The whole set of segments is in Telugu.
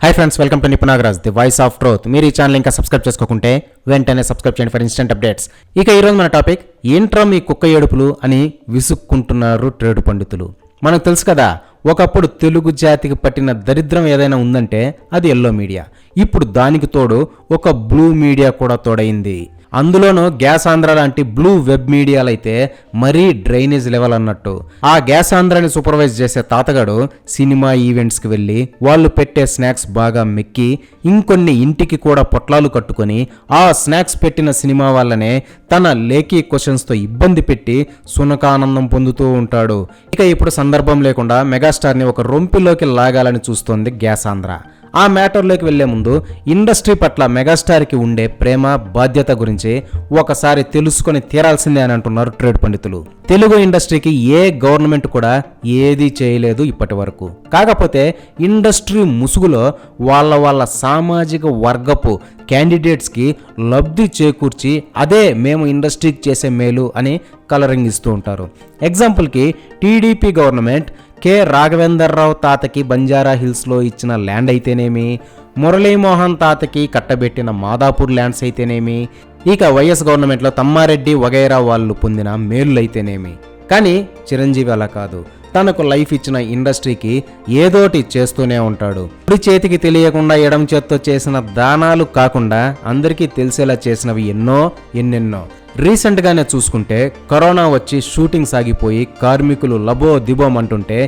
Hi friends welcome to Nipunagaraj the voice of truth మీరు ఈ ఛానల్ ఇంకా సబ్స్క్రైబ్ చేసుకోకుంటే వెంటనే సబ్స్క్రైబ్ చేయండి ఫర్ ఇన్స్టెంట్ అప్డేట్స్ ఇక ఈరోజు మన టాపిక్ ఏంట్రా మీ కుక్క ఏడుపులు అని విసుక్కుంటున్నారు ట్రేడు పండితులు. మనకు తెలుసు కదా ఒకప్పుడు తెలుగు జాతికి పట్టిన దరిద్రం ఏదైనా ఉందంటే అది ఎల్లో మీడియా ఇప్పుడు దానికి తోడు ఒక బ్లూ మీడియా కూడా తోడైంది అందులోనూ గ్యాస్ ఆంధ్ర లాంటి బ్లూ వెబ్ మీడియాలు అయితే మరీ డ్రైనేజ్ లెవెల్ అన్నట్టు. ఆ గ్యాస్ ఆంధ్రాని సూపర్వైజ్ చేసే తాతగాడు సినిమా ఈవెంట్స్కి వెళ్ళి వాళ్ళు పెట్టే స్నాక్స్ బాగా మెక్కి ఇంకొన్ని ఇంటికి కూడా పొట్లాలు కట్టుకొని ఆ స్నాక్స్ పెట్టిన సినిమా వాళ్ళనే తన లేఖీ క్వశ్చన్స్తో ఇబ్బంది పెట్టి సునకానందం పొందుతూ ఉంటాడు. ఇక ఇప్పుడు సందర్భం లేకుండా మెగాస్టార్ని ఒక రొంపిలోకి లాగాలని చూస్తోంది గ్యాస్ ఆంధ్ర. ఆ మ్యాటర్లోకి వెళ్ళే ముందు ఇండస్ట్రీ పట్ల మెగాస్టార్కి ఉండే ప్రేమ బాధ్యత గురించి ఒకసారి తెలుసుకొని తీరాల్సిందే అని అంటున్నారు ట్రేడ్ పండితులు. తెలుగు ఇండస్ట్రీకి ఏ గవర్నమెంట్ కూడా ఏది చేయలేదు ఇప్పటి వరకు కాకపోతే ఇండస్ట్రీ ముసుగులో వాళ్ళ వాళ్ళ సామాజిక వర్గపు క్యాండిడేట్స్కి లబ్ధి చేకూర్చి అదే మేము ఇండస్ట్రీకి చేసే మేలు అని కలరింగ్ ఇస్తూ ఉంటారు ఎగ్జాంపుల్కి టీడీపీ గవర్నమెంట్ కె. రాఘవేందర్రావు తాతకి బంజారా హిల్స్లో ఇచ్చిన ల్యాండ్ అయితేనేమి? మురళీమోహన్ తాతకి కట్టబెట్టిన మాదాపూర్ ల్యాండ్స్ అయితేనేమి? ఇక వైఎస్ గవర్నమెంట్లో తమ్మారెడ్డి వగైరా వాళ్ళు పొందిన మేలు అయితేనేమి కానీ చిరంజీవి అలా కాదు. తనకు లైఫ్ ఇచ్చిన ఇండస్ట్రీకి ఏదోటి చేస్తూనే ఉంటాడు. కుడి చేతికి తెలియకుండా ఎడం చేత్తో చేసిన దానాలు కాకుండా అందరికీ తెలిసేలా చేసినవి ఎన్నో ఎన్నెన్నో. రీసెంట్గానే చూసుకుంటే కరోనా వచ్చి షూటింగ్ సాగిపోయి కార్మికులు లబో దిబోం అంటుంటే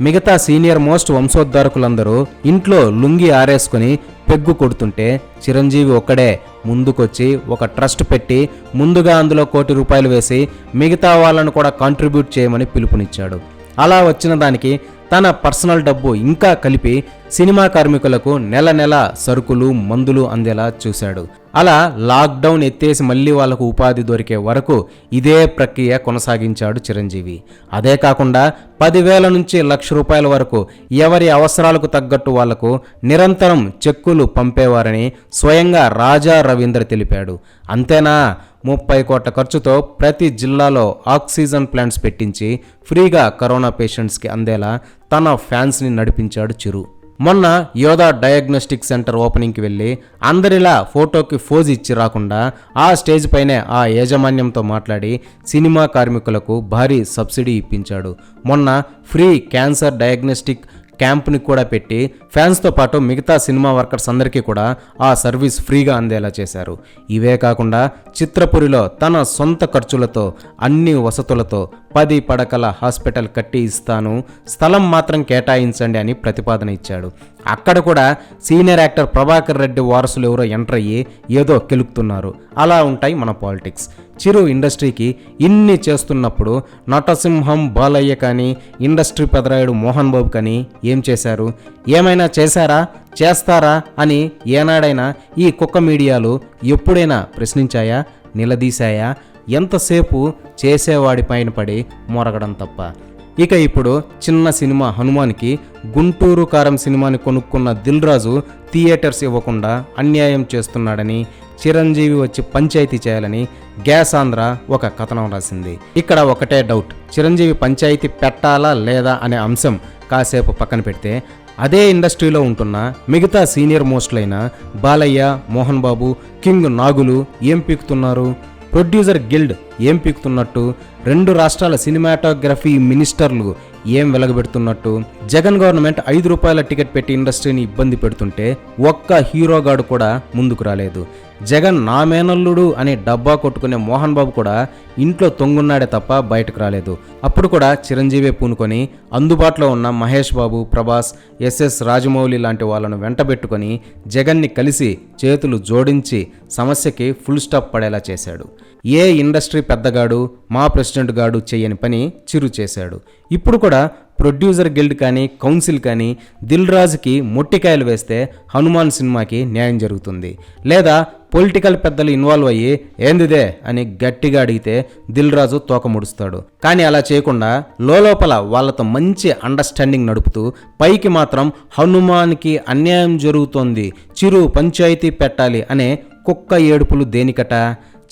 మిగతా సీనియర్ మోస్ట్ వంశోద్ధారకులందరూ ఇంట్లో లుంగి ఆరేసుకొని పెగ్గు కొడుతుంటే చిరంజీవి ఒక్కడే ముందుకొచ్చి ఒక ట్రస్ట్ పెట్టి ముందుగా అందులో కోటి రూపాయలు వేసి మిగతా వాళ్ళను కూడా కాంట్రిబ్యూట్ చేయమని పిలుపునిచ్చాడు. అలా వచ్చిన దానికి తన పర్సనల్ డబ్బు ఇంకా కలిపి సినిమా కార్మికులకు నెల నెల సరుకులు మందులు అందేలా చూశాడు. అలా లాక్డౌన్ ఎత్తేసి మళ్ళీ వాళ్ళకు ఉపాధి దొరికే వరకు ఇదే ప్రక్రియ కొనసాగించాడు చిరంజీవి. అదే కాకుండా పదివేల నుంచి లక్ష రూపాయల వరకు ఎవరి అవసరాలకు తగ్గట్టు వాళ్ళకు నిరంతరం చెక్కులు పంపేవారని స్వయంగా రాజా రవీంద్ర తెలిపాడు. అంతేనా? ముప్పై కోట్ల ఖర్చుతో ప్రతి జిల్లాలో ఆక్సిజన్ ప్లాంట్స్ పెట్టించి ఫ్రీగా కరోనా పేషెంట్స్కి అందేలా తన ఫ్యాన్స్ని నడిపించాడు చిరు. మొన్న యోధా డయాగ్నోస్టిక్ సెంటర్ ఓపెనింగ్కి వెళ్ళి అందరిలా ఫోటోకి ఫోజ్ ఇచ్చి రాకుండా ఆ స్టేజ్ పైనే ఆ యాజమాన్యంతో మాట్లాడి సినిమా కార్మికులకు భారీ సబ్సిడీ ఇప్పించాడు. మొన్న ఫ్రీ క్యాన్సర్ డయాగ్నోస్టిక్ క్యాంప్ని కూడా పెట్టి ఫ్యాన్స్తో పాటు మిగతా సినిమా వర్కర్స్ అందరికీ కూడా ఆ సర్వీస్ ఫ్రీగా అందేలా చేశారు. ఇవే కాకుండా చిత్రపురిలో తన సొంత ఖర్చులతో అన్ని వసతులతో పది పడకల హాస్పిటల్ కట్టి ఇస్తాను స్థలం మాత్రం కేటాయించండి అని ప్రతిపాదన ఇచ్చాడు. అక్కడ కూడా సీనియర్ యాక్టర్ ప్రభాకర్ రెడ్డి వారసులు ఎవరో ఎంటర్ అయ్యి ఏదో కెలుకుతున్నారు అలా ఉంటాయి మన పాలిటిక్స్. చిరు ఇండస్ట్రీకి ఇన్ని చేస్తున్నప్పుడు నటసింహం బాలయ్య కానీ ఇండస్ట్రీ పెదరాయుడు మోహన్ బాబు కానీ ఏం చేశారు? ఏమైనా చేశారా? చేస్తారా? అని ఏనాడైనా ఈ కుక్క మీడియాలు ఎప్పుడైనా ప్రశ్నించాయా? నిలదీశాయా? ఎంతసేపు చేసేవాడి పైన పడి మొరగడం తప్ప. ఇక ఇప్పుడు చిన్న సినిమా హనుమాన్కి గుంటూరు కారం సినిమాని కొనుక్కున్న దిల్ రాజు థియేటర్స్ ఇవ్వకుండా అన్యాయం చేస్తున్నాడని చిరంజీవి వచ్చి పంచాయతీ చేయాలని గ్యాస్ ఆంధ్ర ఒక కథనం రాసింది. ఇక్కడ ఒకటే డౌట్ చిరంజీవి పంచాయతీ పెట్టాలా లేదా అనే అంశం కాసేపు పక్కన పెడితే అదే ఇండస్ట్రీలో ఉంటున్న మిగతా సీనియర్ మోస్ట్లైన బాలయ్య మోహన్ బాబు కింగ్ నాగులు ఏం పీకుతున్నారు? ప్రొడ్యూసర్ గిల్డ్ ఏం పీకుతున్నట్టు రెండు రాష్ట్రాల సినిమాటోగ్రఫీ మినిస్టర్లు ఏం వెలగబెడుతున్నట్టు? జగన్ గవర్నమెంట్ ఐదు రూపాయల టికెట్ పెట్టి ఇండస్ట్రీని ఇబ్బంది పెడుతుంటే ఒక్క హీరోగాడు కూడా ముందుకు రాలేదు. జగన్ నా మేనల్లుడు అనే డబ్బా కొట్టుకునే మోహన్ బాబు కూడా ఇంట్లో తొంగున్నాడే తప్ప బయటకు రాలేదు. అప్పుడు కూడా చిరంజీవి పూనుకొని అందుబాటులో ఉన్న మహేష్ బాబు ప్రభాస్ ఎస్ఎస్ రాజమౌళి లాంటి వాళ్ళను వెంటబెట్టుకొని జగన్ని కలిసి చేతులు జోడించి సమస్యకి ఫుల్ స్టాప్ పడేలా చేశాడు. ఏ ఇండస్ట్రీ పెద్దగాడు మా ప్రెసిడెంట్ గాడు చేయని పని చిరు చేశాడు. ఇప్పుడు కూడా ప్రొడ్యూసర్ గిల్డ్ కానీ కౌన్సిల్ కానీ దిల్ రాజుకి మొట్టికాయలు వేస్తే హనుమాన్ సినిమాకి న్యాయం జరుగుతుంది. లేదా పొలిటికల్ పెద్దలు ఇన్వాల్వ్ అయ్యి ఏందిదే? అని గట్టిగా అడిగితే దిల్ రాజు తోక ముడుస్తాడు. కానీ అలా చేయకుండా లోపల వాళ్ళతో మంచి అండర్స్టాండింగ్ నడుపుతూ పైకి మాత్రం హనుమాన్కి అన్యాయం జరుగుతోంది చిరు పంచాయతీ పెట్టాలి అనే కుక్క ఏడుపులు దేనికట?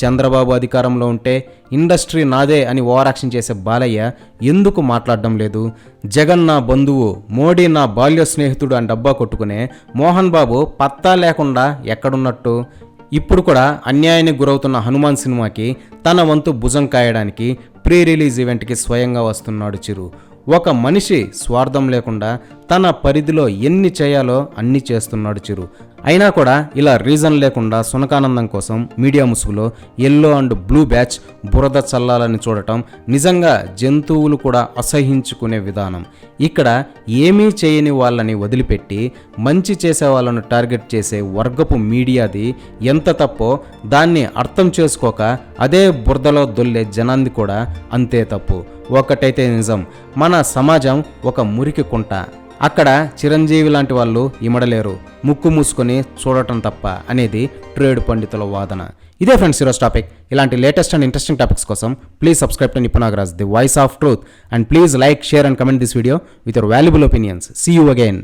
చంద్రబాబు అధికారంలో ఉంటే ఇండస్ట్రీ నాదే అని ఓవరాక్షన్ చేసే బాలయ్య ఎందుకు మాట్లాడడం లేదు? జగన్ నా బంధువు మోడీ నా బాల్య స్నేహితుడు అని డబ్బా కొట్టుకునే మోహన్ బాబు పత్తా లేకుండా ఎక్కడున్నట్టు? ఇప్పుడు కూడా అన్యాయానికి గురవుతున్న హనుమాన్ సినిమాకి తన వంతు భుజం కాయడానికి ప్రీ రిలీజ్ ఈవెంట్కి స్వయంగా వస్తున్నాడు చిరు. ఒక మనిషి స్వార్థం లేకుండా తన పరిధిలో ఎన్ని చేయాలో అన్ని చేస్తున్నాడు చిరు. అయినా కూడా ఇలా రీజన్ లేకుండా సునకానందం కోసం మీడియా ముసుగులో ఎల్లో అండ్ బ్లూ బ్యాచ్ బురద చల్లాలని చూడటం నిజంగా జంతువులు కూడా అసహించుకునే విధానం. ఇక్కడ ఏమీ చేయని వాళ్ళని వదిలిపెట్టి మంచి చేసే వాళ్ళను టార్గెట్ చేసే వర్గపు మీడియాది ఎంత తప్పో దాన్ని అర్థం చేసుకోక అదే బురదలో దొల్లే జనాంది కూడా అంతే తప్పు. ఒకటైతే నిజం మన సమాజం ఒక మురికి కుంట. అక్కడ చిరంజీవి లాంటి వాళ్ళు ఇమడలేరు. ముక్కు మూసుకొని చూడటం తప్ప అనేది ట్రేడ్ పండితుల వాదన. ఇదే ఫ్రెండ్స్ ఈరోజు టాపిక్. ఇలాంటి లేటెస్ట్ అండ్ ఇంట్రెస్టింగ్ టాపిక్స్ కోసం please subscribe to Nipunagaraj the voice of truth. And please like share and comment this video with your valuable opinions. See you again